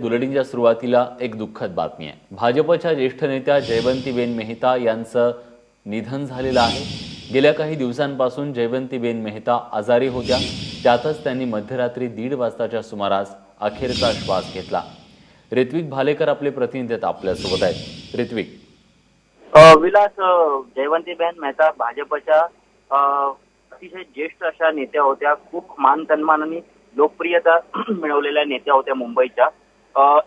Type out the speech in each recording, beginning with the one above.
बुलेटिनच्या सुरुवातीला एक दुःखद बातमी आहे. भाजपच्या ज्येष्ठ नेत्या जयवंतीबेन मेहता यांचं निधन झालेलं आहे. गेल्या काही दिवसांपासून जयवंतीबेन मेहता आजारी होत्या. त्यातच त्यांनी मध्यरात्री दीड वाजताच्या सुमारास अखेरचा श्वास घेतला. ऋत्विक भालेकर आपले प्रतिनिधी आपल्यासोबत आहेत. ऋत्विक. विलास जयवंतीबेन मेहता भाजपच्या अतिशय ज्येष्ठ अशा नेत्या होत्या. खूप मान सन्मान आणि लोकप्रियता मिळवलेल्या नेत्या होत्या मुंबईच्या.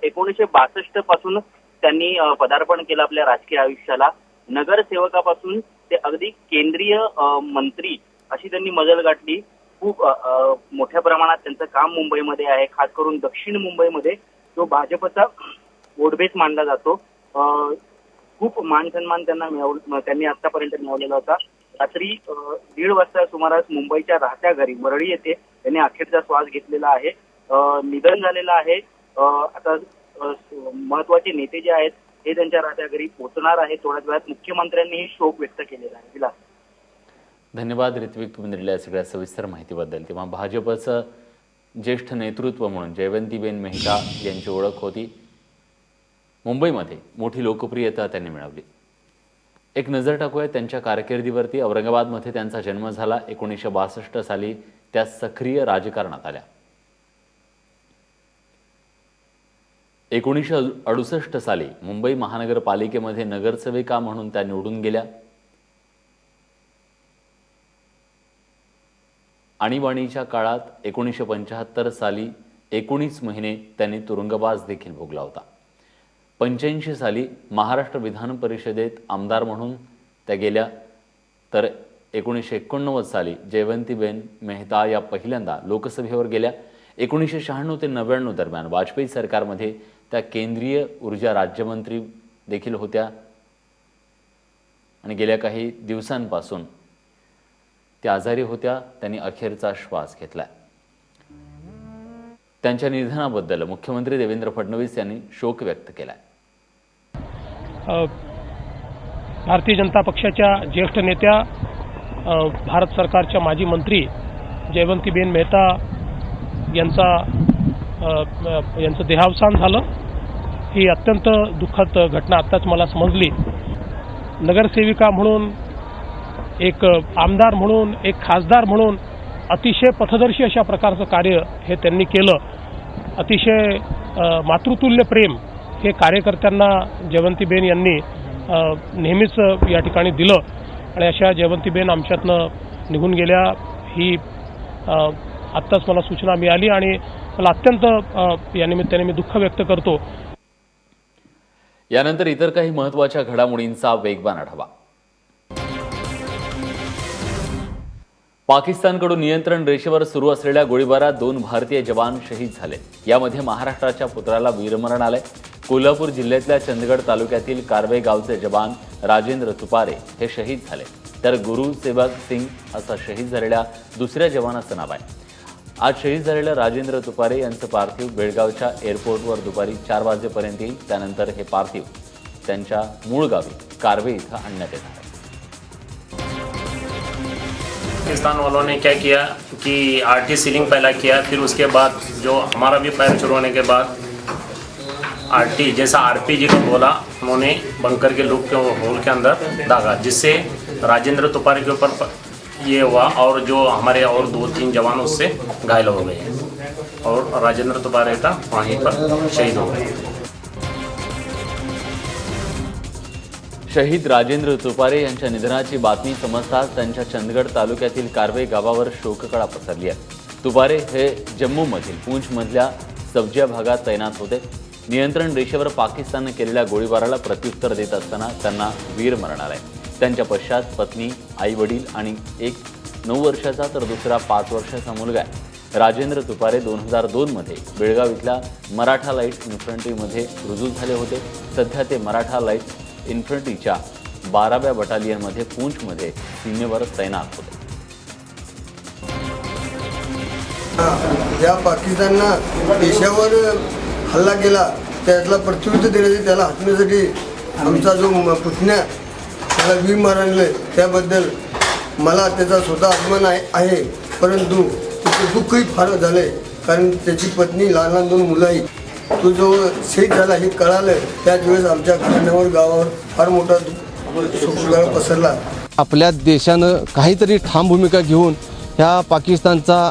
एकोणीसशे बासष्टपासून त्यांनी पदार्पण केलं आपल्या राजकीय आयुष्याला. नगरसेवकापासून ते अगदी केंद्रीय मंत्री अशी त्यांनी मजल गाठली. खूप मोठ्या प्रमाणात त्यांचं काम मुंबईमध्ये आहे. खास करून दक्षिण मुंबईमध्ये जो भाजपचा वोटबेस मानला जातो. खूप मान सन्मान त्यांना मिळव त्यांनी आतापर्यंत मिळवलेला होता. रात्री दीड वाजता सुमारास मुंबईच्या राहत्या घरी मरळी येथे त्यांनी अखेरचा श्वास घेतलेला आहे. निधन झालेलं आहे. आता महत्त्वाचे नेते जे आहेत हे त्यांच्या राहत्या घरी पोहोचणार आहे थोड्याच वेळात मुख्यमंत्र्यांनीही शोक व्यक्त केलेला आहे. विलास. धन्यवाद ऋत्विक. तुम्ही दिलेल्या सगळ्या सविस्तर माहितीबद्दल. तेव्हा भाजपचं ज्येष्ठ नेतृत्व म्हणून जयवंतीबेन मेहता यांची ओळख होती. मुंबईमध्ये मोठी लोकप्रियता त्यांनी मिळवली. एक नजर टाकूया त्यांच्या कारकिर्दीवरती. औरंगाबादमध्ये त्यांचा जन्म झाला एकोणीसशे बासष्ट साली. त्या सक्रिय राजकारणात आल्या. एकोणीसशे अडुसष्ट साली मुंबई महानगरपालिकेमध्ये नगरसेविका म्हणून त्या निवडून गेल्या. आणीबाणीच्या काळात एकोणीसशे पंच्याहत्तर साली एकोणीस महिने त्यांनी तुरुंगवास देखील भोगला होता. पंच्याऐंशी साली महाराष्ट्र विधान परिषदेत आमदार म्हणून त्या गेल्या. तर एकोणीसशे एकोणनव्वद साली जयवंतीबेन मेहता या पहिल्यांदा लोकसभेवर गेल्या. एकोणीसशे शहाण्णव ते नव्याण्णव दरम्यान वाजपेयी सरकारमध्ये त्या केंद्रीय ऊर्जा राज्यमंत्री देखील होत्या. आणि गेल्या काही दिवसांपासून त्या आजारी होत्या त्यांनी अखेरचा श्वास घेतला त्यांच्या निधनाबद्दल मुख्यमंत्री देवेंद्र फडणवीस यांनी शोक व्यक्त केला भारतीय जनता पक्षाच्या ज्येष्ठ नेत्या भारत सरकारच्या माजी मंत्री जयवंतीबेन मेहता यांचा यांचं देहावसान झालं. ही अत्यंत दुःखद घटना आत्ताच मला समजली. नगरसेविका म्हणून एक आमदार म्हणून एक खासदार म्हणून अतिशय पथदर्शी अशा प्रकारचं कार्य हे त्यांनी केलं. अतिशय मातृतुल्य प्रेम हे कार्यकर्त्यांना जयवंतीबेन यांनी नेहमीच या ठिकाणी दिलं. आणि अशा जयवंतीबेन आमच्यातनं निघून गेल्या. ही आत्ताच मला सूचना मिळाली आणि मला अत्यंत या निमित्ताने मी दुःख व्यक्त करतो. यानंतर इतर काही महत्त्वाच्या घडामोडींचा वेगवान आढावा. पाकिस्तानकडून नियंत्रण रेषेवर सुरू असलेल्या गोळीबारात दोन भारतीय जवान शहीद झाले. यामध्ये महाराष्ट्राच्या पुत्राला वीरमरण आलंय कोल्हापूर जिल्ह्यातल्या चंदगड तालुक्यातील कारवे गावचे जवान राजेंद्र तुपारे हे शहीद झाले. तर गुरु सेवक सिंग असा शहीद झालेल्या दुसऱ्या जवानाचं नाव आहे. आज शहीद राजेंद्र तुपारे यांचं पार्थिव बेळगावच्या एअरपोर्टवर दुपारी चार वाजेपर्यंत हे पार्थिव त्यांच्या गावी, कारवे इथं पाकिस्तान वालों ने क्या किया कि आरटी सीलिंग पहला किया, फिर उसके बाद जो हमारा भी पैर शुरू होने के बाद आरटी जैसा आरपीजी को बोला, उन्होंने बंकर के लूप के होल के अंदर दागा जिससे राजेंद्र तुपारे के ऊपर ये हुआ और जो हमारे और दो तीन जवान उससे घायल हो गए और राजेंद्र तुपारे वहीं पर शहीद हो गए। शहीद राजेंद्र तुपारे यांच्या निधनाची बातमी समजताच त्यांच्या चंदगड तालुक्यातील कारवे गावावर शोककळा पसरली आहे. तुपारे हे जम्मूमधील पूंछमधल्या सब्जिया भागात तैनात होते. नियंत्रण रेषेवर पाकिस्ताननं केलेल्या गोळीबाराला प्रत्युत्तर देत असताना त्यांना वीर मरण आहे. त्यांच्या पश्चात पत्नी आई वडील आणि एक नऊ वर्षाचा तर दुसरा पाच वर्षाचा मुलगा आहे. राजेंद्र तुपारे दोन हजार दोनमध्ये बेळगाव इथल्या मराठा लाइट इन्फंट्रीमध्ये रुजू झाले होते. सध्या ते मराठा लाइट इन्फंट्रीच्या बाराव्या बटालियनमध्ये पूंछमध्ये सीमेवर तैनात होते. ज्या पाकिस्ताननं देशावर हल्ला केला त्यातला प्रत्युत्तर देण्यासाठी त्याला हटण्यासाठी आमचा जो पुतण्या त्याला वी मारले त्याबद्दल मला त्याचा स्वतः अभिमान आहे परंतु त्याचं दुःखही फार झालं आहे कारण त्याची पत्नी लहान दोन मुलं आहेत. तो जो शहीद झाला हे कळालं त्याच वेळेस आमच्या घराण्यावर गावावर फार मोठा शोकसुगार पसरला. आपल्या देशानं काहीतरी ठाम भूमिका घेऊन ह्या पाकिस्तानचा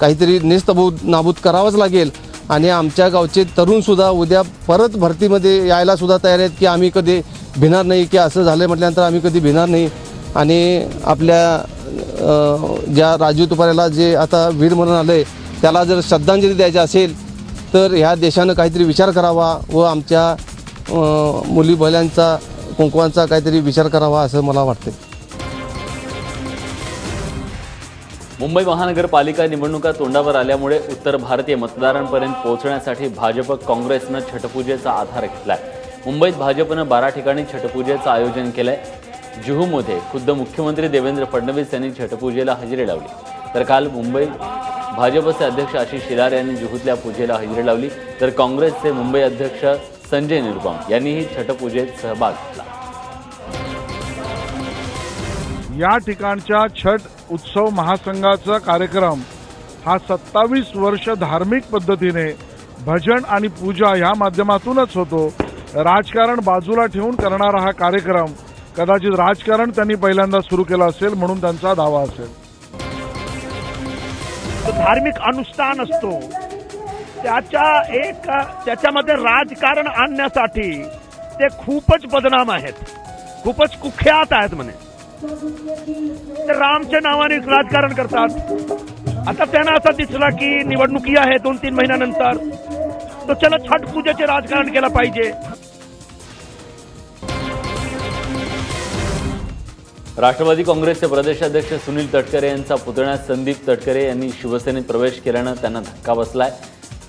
काहीतरी नेस्तबूत नाबूद करावाच लागेल. आणि आमच्या गावचे तरुणसुद्धा उद्या परत भरतीमध्ये यायला सुद्धा तयार आहेत की आम्ही कधी भिणार नाही की असं झालं म्हटल्यानंतर आम्ही कधी भिणार नाही. आणि आपल्या ज्या राजीव तुपारेला जे आता वीर म्हणून आलं आहे त्याला जर श्रद्धांजली द्यायची असेल तर ह्या देशानं काहीतरी विचार करावा व आमच्या मुली बैलांचा कुंकवांचा काहीतरी विचार करावा असं मला वाटते मुंबई महानगरपालिका निवडणुका तोंडावर आल्यामुळे उत्तर भारतीय मतदारांपर्यंत पोहोचण्यासाठी भाजप काँग्रेसनं छटपूजेचा आधार घेतला आहे मुंबईत भाजपनं बारा ठिकाणी छटपूजेचं आयोजन केलंय. जुहूमध्ये खुद्द मुख्यमंत्री देवेंद्र फडणवीस यांनी छटपूजेला हजेरी लावली. तर काल मुंबई भाजपचे अध्यक्ष आशिष शेलार यांनी जुहूतल्या पूजेला हजेरी लावली. तर काँग्रेसचे मुंबई अध्यक्ष संजय निरुपम यांनीही छटपूजेत सहभाग घेतला. या ठिकाणच्या छठ उत्सव महासंघाचा कार्यक्रम हा सत्तावीस वर्ष धार्मिक पद्धतीने भजन आणि पूजा या माध्यमातूनच होतो. राजकारण बाजूला ठेवून करणारा हा कार्यक्रम कदाचित राजकारण त्यांनी पहिल्यांदा सुरू केलं असेल म्हणून त्यांचा दावा असेल. धार्मिक अनुष्ठान असतो. त्याच्या एक त्याच्यामध्ये राजकारण आणण्यासाठी ते खूपच बदनाम आहेत. खूपच कुख्यात आहेत म्हणे. ते रामच्या नावाने राजकारण करतात. आता त्यांना असं दिसला की निवडणुकी आहे दोन तीन महिन्यानंतर. तर चला छठ पूजेचे राजकारण केलं पाहिजे. राष्ट्रवादी काँग्रेसचे प्रदेशाध्यक्ष सुनील तटकरे यांचा पुतण्या संदीप तटकरे यांनी शिवसेनेत प्रवेश केल्यानं त्यांना धक्का बसलाय.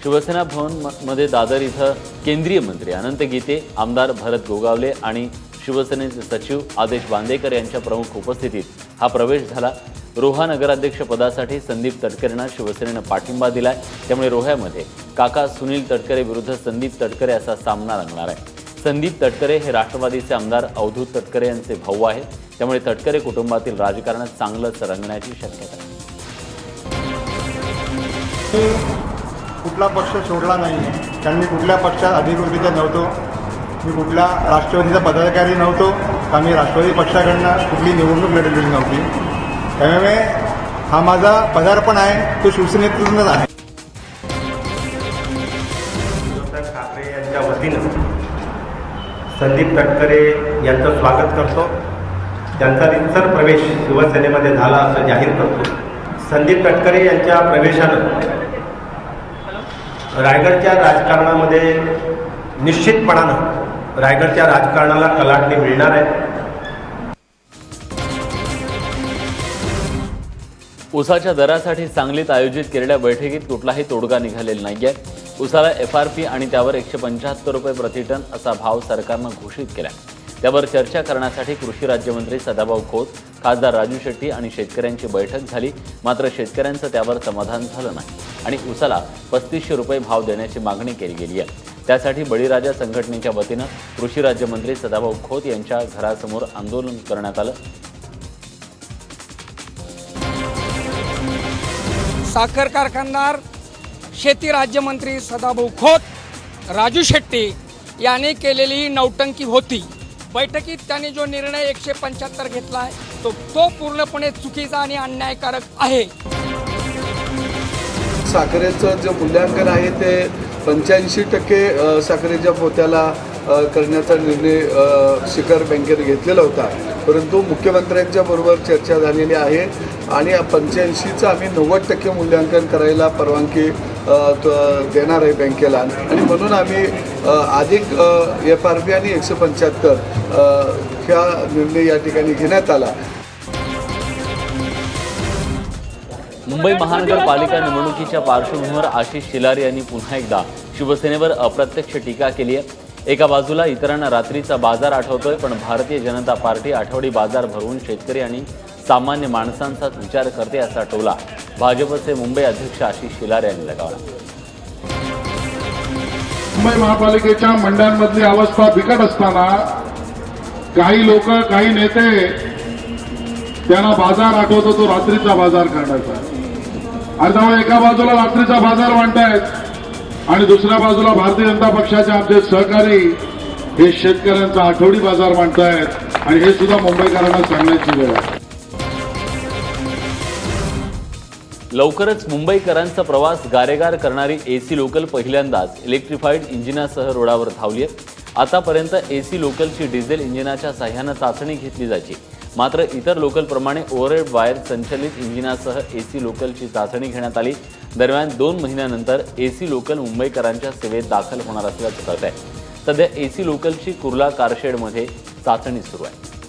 शिवसेना भवनमध्ये दादर इथं केंद्रीय मंत्री अनंत गीते आमदार भरत गोगावले आणि शिवसेनेचे सचिव आदेश बांदेकर यांच्या प्रमुख उपस्थितीत हा प्रवेश झाला. रोहा नगराध्यक्ष पदासाठी संदीप तटकरेंना शिवसेनेनं पाठिंबा दिलाय. त्यामुळे रोह्यामध्ये काका सुनील तटकरे विरुद्ध संदीप तटकरे असा सामना रंगणार आहे. संदीप तटकरे हे राष्ट्रवादीचे आमदार अवधूत तटकरे यांचे भाऊ आहेत. त्यामुळे तटकरे कुटुंबातील राजकारण चांगलंच रंगण्याची शक्यता आहे. कुठला पक्ष सोडला नाही. कारण मी कुठल्या पक्षात अधिकृतीचा नव्हतो. मी कुठल्या राष्ट्रवादीचा पदाधिकारी नव्हतो. आम्ही राष्ट्रवादी पक्षाकडनं कुठली निवडणूक लढवलेली नव्हती. त्यामुळे हा माझा पदार्पण आहे तो शिवसेनेतूनच आहे. ठाकरे यांच्या वतीनं संदीप तटकरे यांचं स्वागत करतो. त्यांचा रितसर प्रवेश शिवसेनेमध्ये झाला असं जाहीर करतो. संदीप तटकरे यांच्या प्रवेशानं रायगडच्या राजकारणामध्ये निश्चितपणानं रायगडच्या राजकारणाला कलाटणी मिळणार आहे. उसाच्या दरासाठी सांगलीत आयोजित केलेल्या बैठकीत कुठलाही तोडगा निघालेला नाही आहे उसाला एफ आर पी आणि त्यावर एकशे पंच्याहत्तर रुपये प्रतिटन असा भाव सरकारनं घोषित केला त्यावर चर्चा करण्यासाठी कृषी राज्यमंत्री सदाभाऊ खोत खासदार राजू शेट्टी आणि शेतकऱ्यांची बैठक झाली. मात्र शेतकऱ्यांचं त्यावर समाधान झालं नाही आणि उसाला पस्तीसशे रुपये भाव देण्याची मागणी केली गेली आहे. त्यासाठी बळीराजा संघटनेच्या वतीनं कृषी राज्यमंत्री सदाभाऊ खोत यांच्या घरासमोर आंदोलन करण्यात आलं. साखर कारखानदार शेती राज्यमंत्री सदाभाऊ खोत राजू शेट्टी यांनी केलेली नौटंकी होती. बैठकीत त्यांनी जो निर्णय एकशे पंच्याहत्तर घेतला आहे तो तो पूर्णपणे चुकीचा आणि अन्यायकारक आहे. साखरेचं जे मूल्यांकन आहे ते पंच्याऐंशी टक्के साखरेच्या पोत्याला करण्याचा निर्णय शिखर बँकेने घेतलेला होता. परंतु मुख्यमंत्र्यांच्या बरोबर चर्चा झालेली आहे आणि पंच्याऐंशीचं आम्ही नव्वद टक्के मूल्यांकन करायला परवानगी देणार आहे बँकेला. आणि म्हणून आम्ही अधिक एफ आर बी आणि एकशे पंच्याहत्तर ह्या निर्णय या ठिकाणी घेण्यात आला. मुंबई महानगरपालिका निवडणुकीच्या पार्श्वभूमीवर आशिष शिलार यांनी पुन्हा एकदा शिवसेनेवर अप्रत्यक्ष टीका केली आहे. एका बाजूला इतरांना रात्रीचा बाजार आठवतोय पण भारतीय जनता पार्टी आठवडी बाजार भरवून शेतकरी आणि सामान्य माणसांचाच विचार करते असा टोला भाजपचे मुंबई अध्यक्ष आशिष शिलार यांनी लगावला. मुंबई महापालिकेच्या मंडळांमधली अवस्था बिकट असताना काही लोक काही नेते त्यांना बाजार आठवतो तो रात्रीचा बाजार करण्याचा. आणि त्यामुळे एका बाजूला रात्रीचा बाजार मांडतायत आणि दुसऱ्या बाजूला भारतीय जनता पक्षाचे आमचे सहकारी हे शेतकऱ्यांचा आठवडी बाजार मांडतायत आणि हे सुद्धा मुंबईकरांना सांगण्याची वेळ आहे. लवकरच मुंबईकरांचा प्रवास गारेगार करणारी एसी लोकल पहिल्यांदाच इलेक्ट्रिफाईड इंजिनासह रोडावर धावली आहे आतापर्यंत एसी लोकलची डिझेल इंजिनाच्या साह्यानं चाचणी घेतली जायची. मात्र इतर लोकलप्रमाणे ओव्हरहेड वायर संचलित इंजिनासह एसी लोकलची चाचणी घेण्यात आली. दरम्यान दोन महिन्यानंतर एसी लोकल मुंबईकरांच्या सेवेत दाखल होणार असल्याचं कळत आहे सध्या एसी लोकलची कुर्ला कारशेडमध्ये चाचणी सुरू आहे.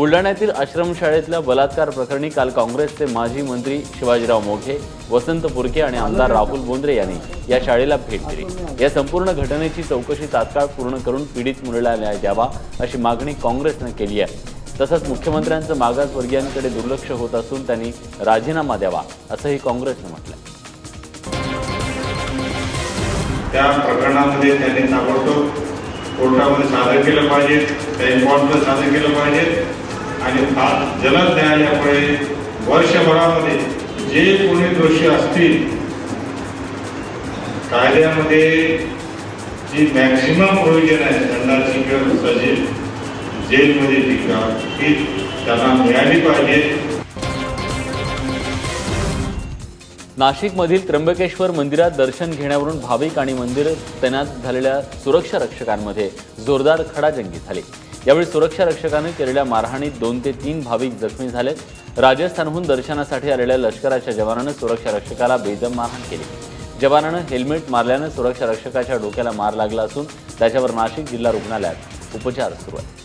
बुलढाण्यातील आश्रमशाळेतल्या बलात्कार प्रकरणी काल काँग्रेसचे माजी मंत्री शिवाजीराव मोघे वसंत पुरके आणि आमदार राहुल बोंद्रे यांनी या शाळेला भेट दिली. या संपूर्ण घटनेची चौकशी तात्काळ पूर्ण करून पीडित मुलीला न्याय द्यावा अशी मागणी काँग्रेसनं केली आहे. तसंच मुख्यमंत्र्यांचं मागासवर्गीयांकडे दुर्लक्ष होत असून त्यांनी राजीनामा द्यावा असंही काँग्रेसनं म्हटलं त्या प्रकरणामध्ये त्यांनी ताबडतोब कोर्टामध्ये सादर केलं पाहिजे त्या इम्पॉर्टमध्ये सादर केलं पाहिजे. आणि फार जलद न्यायालयामुळे वर्षभरामध्ये जे कोणी दोषी असतील कायद्यामध्ये जी मॅक्झिमम प्रोव्हिजन आहे दंडाची किंवा सजेल जेलमध्ये टीका ती त्यांना मिळाली पाहिजे. नाशिकमधील त्र्यंबकेश्वर मंदिरात दर्शन घेण्यावरून भाविक आणि मंदिर तैनात झालेल्या सुरक्षा रक्षकांमध्ये जोरदार खडाजंगी झाली. यावेळी सुरक्षा रक्षकाने केलेल्या मारहाणीत दोन ते तीन भाविक जखमी झाले राजस्थानहून दर्शनासाठी आलेल्या लष्कराच्या जवानानं सुरक्षा रक्षकाला बेदम मारहाण केली. जवानानं हेल्मेट मारल्यानं सुरक्षा रक्षकाच्या डोक्याला मार लागला असून त्याच्यावर नाशिक जिल्हा रुग्णालयात उपचार सुरू आहेत.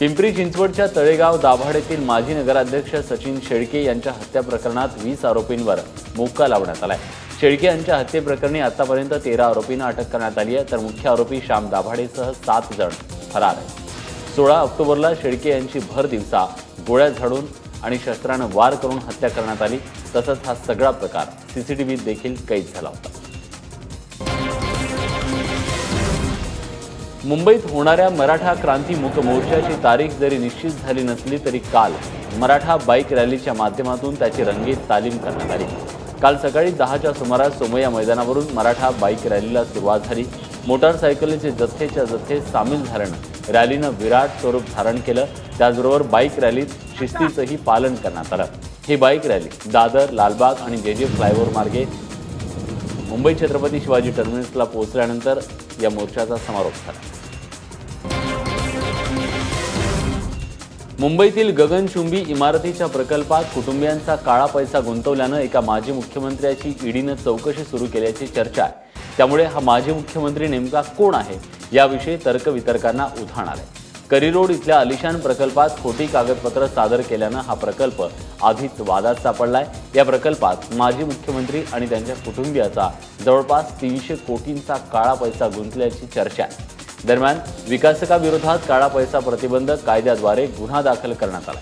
पिंपरी चिंचवडच्या तळेगाव दाभाडेतील माजी नगराध्यक्ष सचिन शेळके यांच्या हत्या प्रकरणात वीस आरोपींवर मोक्का लावण्यात आला आहे शेळके यांच्या हत्येप्रकरणी आतापर्यंत तेरा आरोपींना अटक करण्यात आली आहे. तर मुख्य आरोपी श्याम दाभाडेसह सात जण फरार आहेत. सोळा ऑक्टोबरला शेळके यांची भर दिवसा गोळ्या झाडून आणि शस्त्रानं वार करून हत्या करण्यात आली. तसंच हा सगळा प्रकार सीसीटीव्हीत देखील कैद झाला होता. मुंबईत होणाऱ्या मराठा क्रांती मूक मोर्चाची तारीख जरी निश्चित झाली नसली तरी काल मराठा बाईक रॅलीच्या माध्यमातून त्याची रंगीत तालीम करण्यात आली. काल सकाळी दहाच्या सुमारास सोमय्या मैदानावरून मराठा बाईक रॅलीला सुरुवात झाली. मोटारसायकलीचे जथ्थेच्या जथ्थे सामील झाल्यानं रॅलीनं विराट स्वरूप धारण केलं. त्याचबरोबर बाईक रॅलीत शिस्तीचंही पालन करण्यात आलं. ही बाईक रॅली दादर लालबाग आणि जे जे फ्लायओव्हर मार्गे मुंबई छत्रपती शिवाजी टर्मिनसला पोहोचल्यानंतर या मोर्चाचा समारोप झाला. मुंबईतील गगनचुंबी इमारतीच्या प्रकल्पात कुटुंबियांचा काळा पैसा गुंतवल्यानं एका माजी मुख्यमंत्र्याची ईडीनं चौकशी सुरू केल्याची चर्चा आहे. त्यामुळे हा माजी मुख्यमंत्री नेमका कोण आहे? याविषयी तर्कवितर्कांना उधाण आलंय. करिरोड इथल्या अलिशान प्रकल्पात खोटी कागदपत्र सादर केल्यानं हा प्रकल्प आधीच वादात सापडलाय. या प्रकल्पात माजी मुख्यमंत्री आणि त्यांच्या कुटुंबियाचा जवळपास तीनशे कोटींचा काळा पैसा गुंतल्याची चर्चा आहे. दरम्यान विकासकाविरोधात काळा पैसा प्रतिबंधक कायद्याद्वारे गुन्हा दाखल करण्यात आला.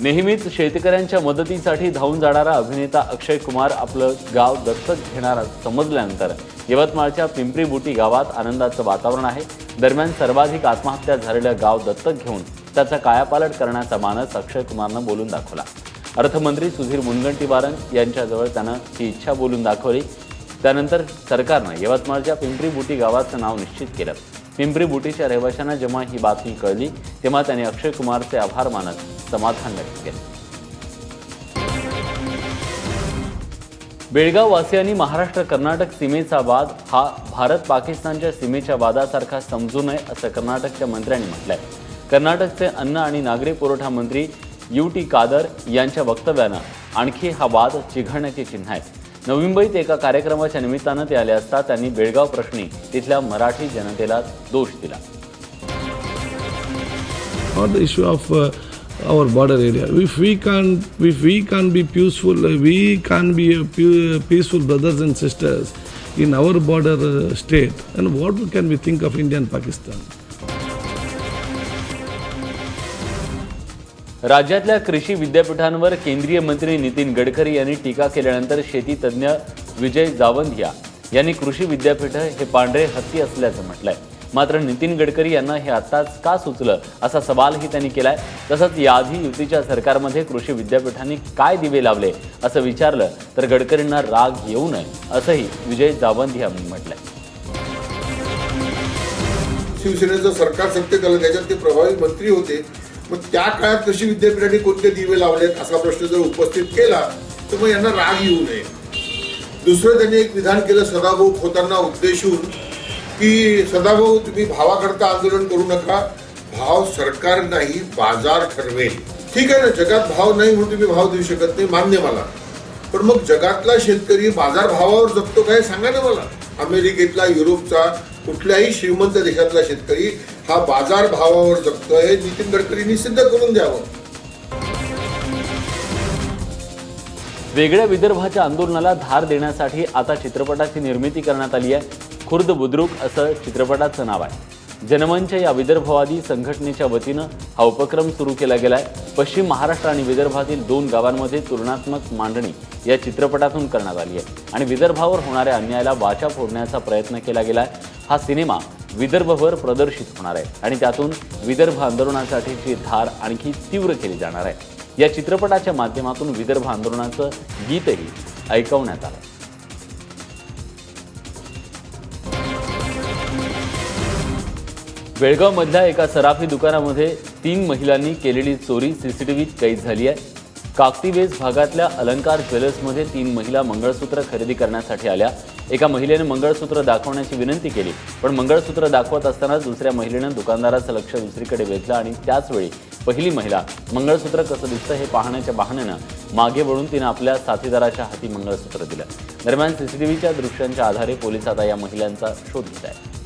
नेहमीच शेतकऱ्यांच्या मदतीसाठी धावून जाणारा अभिनेता अक्षय कुमार आपलं गाव दत्तक घेणार समजल्यानंतर यवतमाळच्या पिंपरी बुटी गावात आनंदाचं वातावरण आहे. दरम्यान सर्वाधिक आत्महत्या झालेलं गाव दत्तक घेऊन त्याचा कायापालट करण्याचा मानस अक्षय कुमारनं बोलून दाखवला. अर्थमंत्री सुधीर मुनगंटीवारन यांच्याजवळ त्यानं ही इच्छा बोलून दाखवली. त्यानंतर सरकारनं यवतमाळच्या पिंपरी बुटी गावाचं नाव निश्चित केलं. पिंपरी बुटीच्या रहिवाशांना जेव्हा ही बातमी कळली तेव्हा त्यांनी अक्षय कुमारचे आभार मानत समाधान व्यक्त केलं. बेळगाव वासियांनी महाराष्ट्र कर्नाटक सीमेचा वाद हा भारत पाकिस्तानच्या सीमेच्या वादासारखा समजू नये असं कर्नाटकच्या मंत्र्यांनी म्हटलंय. कर्नाटकचे अन्न आणि नागरी पुरवठा मंत्री यू टी कादर यांच्या वक्तव्यानं आणखी हा वाद चिघळण्याची चिन्ह आहेत. नवी मुंबईत एका कार्यक्रमाच्या निमित्तानं ते आले असता त्यांनी बेळगाव प्रश्नी तिथल्या मराठी जनतेला दोष दिला or the issue of uh, our border area. If we can't, if we can't be peaceful, uh, we can't be uh, pu- peaceful brothers and sisters in our border uh, state, and what can we think of India and Pakistan? राज्यातल्या कृषी विद्यापीठांवर केंद्रीय मंत्री नितीन गडकरी यांनी टीका केल्यानंतर शेती तज्ज्ञ विजय जावंधिया यांनी कृषी विद्यापीठ हे पांढरे हत्ती असल्याचं म्हटलंय. मात्र नितीन गडकरी यांना हे आत्ताच का सुचलं असा सवालही त्यांनी केलाय. तसंच याआधी युतीच्या सरकारमध्ये कृषी विद्यापीठांनी काय दिवे लावले असं विचारलं तर गडकरींना राग येऊ नये असंही विजय जावंधिया यांनी म्हटलंय. शिवसेनेचं सरकार सत्तेत आलं त्याच्यात ते प्रभावी मंत्री होते. मग त्या काळात कशी विद्यापीठाने कोणते दिवे लावलेत असा प्रश्न जर उपस्थित केला तर मग यांना राग येऊ नये. दुसरं त्यांनी एक विधान केलं सदाभाऊ खोतांना उद्देशून की सदाभाऊ तुम्ही भावाकरता आंदोलन करू नका. भाव सरकार नाही बाजार ठरवेल. ठीक आहे ना जगात भाव नाही म्हणून तुम्ही भाव देऊ शकत नाही मान्य मला. पण मग जगातला शेतकरी बाजार भावावर जगतो काय? सांगा ना मला. अमेरिकेतला युरोपचा कुठल्याही श्रीमंत देशातला शेतकरी हा बाजार भावावर जगतोय नितीन गडकरींनी सिद्ध करून द्यावं. वेगळ्या विदर्भाच्या आंदोलनाला धार देण्यासाठी आता चित्रपटाची निर्मिती करण्यात आली आहे. खुर्द बुद्रुक असं चित्रपटाचं नाव आहे. जनमंच या विदर्भवादी संघटनेच्या वतीनं हा उपक्रम सुरू केला गेलाय. पश्चिम महाराष्ट्र आणि विदर्भातील दोन गावांमध्ये तुलनात्मक मांडणी या चित्रपटातून करण्यात आली आहे. आणि विदर्भावर होणाऱ्या अन्यायाला वाचा फोडण्याचा प्रयत्न केला गेलाय. हा सिनेमा विदर्भभर प्रदर्शित होणार आहे आणि त्यातून विदर्भ आंदोलनासाठीची धार आणखी तीव्र केली जाणार आहे. या चित्रपटाच्या माध्यमातून विदर्भ आंदोलनाचं गीतही ऐकवण्यात आलं. बेळगावमधल्या एका सराफी दुकानामध्ये तीन महिलांनी केलेली चोरी सीसीटीव्हीत कैद झाली आहे. काकतीवेज भागातल्या अलंकार ज्वेलर्समध्ये तीन महिला मंगळसूत्र खरेदी करण्यासाठी आल्या. एका महिलेने मंगळसूत्र दाखवण्याची विनंती केली. पण मंगळसूत्र दाखवत असतानाच दुसऱ्या महिलेनं दुकानदाराचं लक्ष दुसरीकडे वेधलं आणि त्याचवेळी पहिली महिला मंगळसूत्र कसं दिसतं हे पाहण्याच्या बहाण्यानं मागे वळून तिनं आपल्या साथीदाराच्या हाती मंगळसूत्र दिलं. दरम्यान सीसीटीव्हीच्या दृश्यांच्या आधारे पोलीस आता या महिलांचा शोध घेत आहेत.